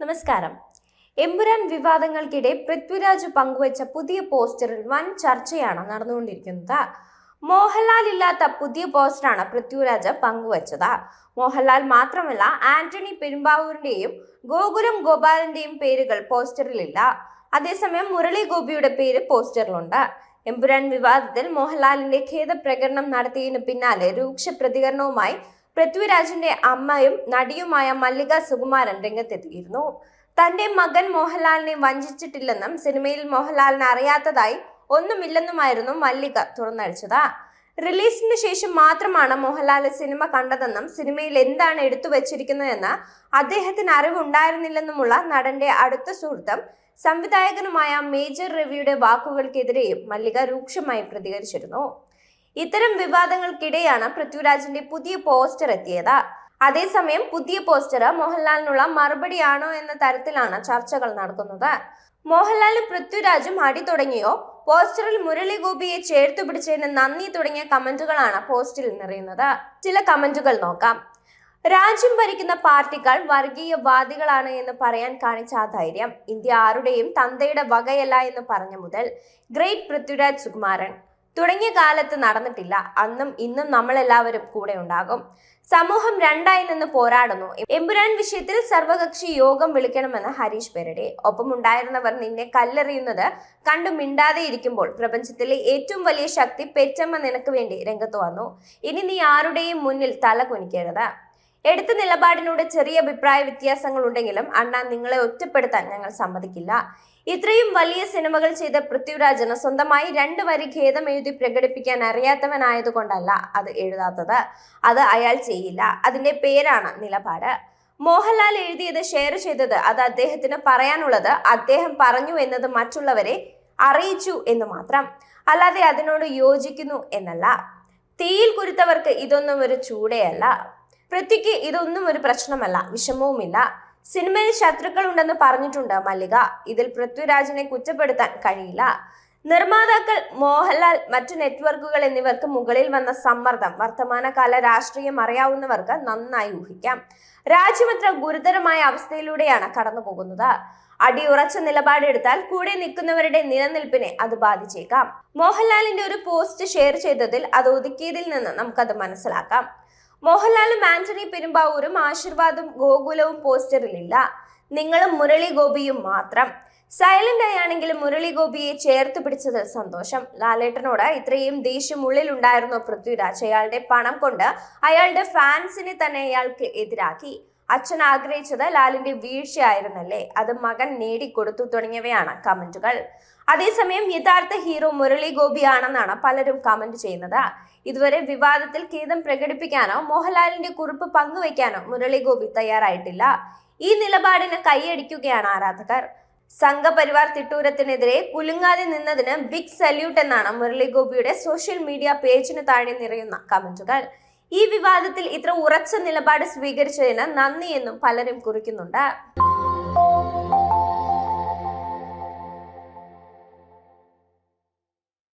നമസ്കാരം. എമ്പുരാൻ വിവാദങ്ങൾക്കിടെ പൃഥ്വിരാജ് പങ്കുവച്ച പുതിയ പോസ്റ്ററിൽ വൻ ചർച്ചയാണ് നടന്നുകൊണ്ടിരിക്കുന്നത്. മോഹൻലാൽ ഇല്ലാത്ത പുതിയ പോസ്റ്ററാണ് പൃഥ്വിരാജ് പങ്കുവച്ചത്. മോഹൻലാൽ മാത്രമല്ല ആന്റണി പെരുമ്പാവൂരിന്റെയും ഗോകുലം ഗോപാലന്റെയും പേരുകൾ പോസ്റ്ററിലില്ല. അതേസമയം മുരളി ഗോപിയുടെ പേര് പോസ്റ്ററിലുണ്ട്. എമ്പുരാൻ വിവാദത്തിൽ മോഹൻലാലിന്റെ ഖേദ പ്രകടനം നടത്തിയതിനു പിന്നാലെ രൂക്ഷ പ്രതികരണവുമായി പൃഥ്വിരാജിന്റെ അമ്മയും നടിയുമായ മല്ലിക സുകുമാരൻ രംഗത്തെത്തിയിരുന്നു. തന്റെ മകൻ മോഹൻലാലിനെ വഞ്ചിച്ചിട്ടില്ലെന്നും സിനിമയിൽ മോഹൻലാലിനെ അറിയാത്തതായി ഒന്നുമില്ലെന്നുമായിരുന്നു മല്ലിക തുറന്നടിച്ചത്. റിലീസിന് ശേഷം മാത്രമാണ് മോഹൻലാൽ സിനിമ കണ്ടതെന്നും സിനിമയിൽ എന്താണ് എടുത്തു വച്ചിരിക്കുന്നതെന്ന് അദ്ദേഹത്തിന് അറിവുണ്ടായിരുന്നില്ലെന്നുമുള്ള നടന്റെ അടുത്ത സുഹൃത്തും സംവിധായകനുമായ മേജർ രവിയുടെ വാക്കുകൾക്കെതിരെയും മല്ലിക രൂക്ഷമായി പ്രതികരിച്ചിരുന്നു. ഇത്തരം വിവാദങ്ങൾക്കിടെയാണ് പൃഥ്വിരാജിന്റെ പുതിയ പോസ്റ്റർ എത്തിയത്. അതേസമയം പുതിയ പോസ്റ്റർ മോഹൻലാലിനുള്ള മറുപടിയാണോ എന്ന തരത്തിലാണ് ചർച്ചകൾ നടക്കുന്നത്. മോഹൻലാലും പൃഥ്വിരാജും അടി തുടങ്ങിയോ? പോസ്റ്ററിൽ മുരളി ഗോപിയെ ചേർത്തു പിടിച്ചതിന് നന്ദി തുടങ്ങിയ കമന്റുകളാണ് പോസ്റ്റിൽ നിറയുന്നത്. ചില കമന്റുകൾ നോക്കാം. രാജ്യം ഭരിക്കുന്ന പാർട്ടികൾ വർഗീയവാദികളാണ് എന്ന് പറയാൻ കാണിച്ച ആ ധൈര്യം ഇന്ത്യ ആരുടെയും തന്തയുടെ വകയല്ല എന്ന് പറഞ്ഞ മുതൽ ഗ്രേറ്റ് പൃഥ്വിരാജ് സുകുമാരൻ. തുടങ്ങിയ കാലത്ത് നടന്നിട്ടില്ല. അന്നും ഇന്നും നമ്മളെല്ലാവരും കൂടെ ഉണ്ടാകും. സമൂഹം രണ്ടായി നിന്ന് പോരാടുന്നു. എമ്പുരാൻ വിഷയത്തിൽ സർവകക്ഷി യോഗം വിളിക്കണമെന്ന് ഹരീഷ് പെരടെ. ഒപ്പമുണ്ടായിരുന്നവർ നിന്നെ കല്ലെറിയുന്നത് കണ്ടു മിണ്ടാതെ ഇരിക്കുമ്പോൾ പ്രപഞ്ചത്തിലെ ഏറ്റവും വലിയ ശക്തി പെറ്റമ്മ നിനക്ക് വേണ്ടി രംഗത്ത് വന്നു. ഇനി നീ ആരുടെയും മുന്നിൽ തല കുനിക്കരുത്. എടുത്ത നിലപാടിനോട് ചെറിയ അഭിപ്രായ വ്യത്യാസങ്ങൾ ഉണ്ടെങ്കിലും അണ്ണ നിങ്ങളെ ഒറ്റപ്പെടുത്താൻ ഞങ്ങൾ സമ്മതിക്കില്ല. ഇത്രയും വലിയ സിനിമകൾ ചെയ്ത പൃഥ്വിരാജന് സ്വന്തമായി രണ്ട് വരി ഖേദം എഴുതി പ്രകടിപ്പിക്കാൻ അറിയാത്തവനായതുകൊണ്ടല്ല അത് എഴുതാത്തത്. അത് അയാൾ ചെയ്യില്ല. അതിന്റെ പേരാണ് നിലപാട്. മോഹൻലാൽ എഴുതിയത് ഷെയർ ചെയ്തത് അത് അദ്ദേഹത്തിന് പറയാനുള്ളത് അദ്ദേഹം പറഞ്ഞു എന്നത് മറ്റുള്ളവരെ അറിയിച്ചു എന്ന് മാത്രം. അല്ലാതെ അതിനോട് യോജിക്കുന്നു എന്നല്ല. തീയിൽ കുരുത്തവർക്ക് ഇതൊന്നും ഒരു ചൂടയല്ല. പൃഥ്വിക്ക് ഇതൊന്നും ഒരു പ്രശ്നമല്ല വിഷമവുമില്ല. സിനിമയിൽ ശത്രുക്കൾ ഉണ്ടെന്ന് പറഞ്ഞിട്ടുണ്ട് മല്ലിക. ഇതിൽ പൃഥ്വിരാജിനെ കുറ്റപ്പെടുത്താൻ കഴിയില്ല. നിർമ്മാതാക്കൾ മോഹൻലാൽ മറ്റു നെറ്റ്വർക്കുകൾ എന്നിവർക്ക് മുകളിൽ വന്ന സമ്മർദ്ദം വർത്തമാനകാല രാഷ്ട്രീയം അറിയാവുന്നവർക്ക് നന്നായി ഊഹിക്കാം. രാജ്യമത്ര ഗുരുതരമായ അവസ്ഥയിലൂടെയാണ് കടന്നു പോകുന്നത് അടിയുറച്ച നിലപാടെടുത്താൽ കൂടെ നിൽക്കുന്നവരുടെ നിലനിൽപ്പിനെ അത് ബാധിച്ചേക്കാം. മോഹൻലാലിന്റെ ഒരു പോസ്റ്റ് ഷെയർ ചെയ്തതിൽ അത് ഒതുക്കിയതിൽ നിന്ന് നമുക്കത് മനസ്സിലാക്കാം. മോഹൻലാലും ആന്റണി പെരുമ്പാവൂരും ആശീർവാദും ഗോകുലവും പോസ്റ്ററിലില്ല. നിങ്ങളും മുരളി ഗോപിയും മാത്രം. സൈലന്റ് ആയാണെങ്കിലും മുരളി ഗോപിയെ ചേർത്ത് പിടിച്ചതിൽ സന്തോഷം. ലാലേട്ടനോട് ഇത്രയും ദേഷ്യം ഉള്ളിലുണ്ടായിരുന്നു പൃഥ്വിരാജ്? അയാളുടെ പണം കൊണ്ട് അയാളുടെ ഫാൻസിനെ തന്നെ അയാൾക്ക് എതിരാക്കി. അച്ഛൻ ആഗ്രഹിച്ചത് ലാലിന്റെ വീഴ്ചയായിരുന്നല്ലേ? അത് മകൻ നേടിക്കൊടുത്തു തുടങ്ങിയവയാണ് കമന്റുകൾ. അതേസമയം യഥാർത്ഥ ഹീറോ മുരളി ഗോപിയാണെന്നാണ് പലരും കമന്റ് ചെയ്യുന്നത്. ഇതുവരെ വിവാദത്തിൽ ഖേദം പ്രകടിപ്പിക്കാനോ മോഹൻലാലിന്റെ കുറിപ്പ് പങ്കുവയ്ക്കാനോ മുരളി ഗോപി തയ്യാറായിട്ടില്ല. ഈ നിലപാടിന് കൈയടിക്കുകയാണ് ആരാധകർ. സംഘപരിവാർ തിട്ടൂരത്തിനെതിരെ കുലുങ്ങാതെ നിന്നതിന് ബിഗ് സല്യൂട്ട് എന്നാണ് മുരളി ഗോപിയുടെ സോഷ്യൽ മീഡിയ പേജിന് താഴെ നിറയുന്ന കമന്റുകൾ. ഈ വിവാദത്തിൽ ഇത്ര ഉറച്ച നിലപാട് സ്വീകരിച്ചതിന് നന്ദിയെന്നും പലരും കുറിക്കുന്നുണ്ട്.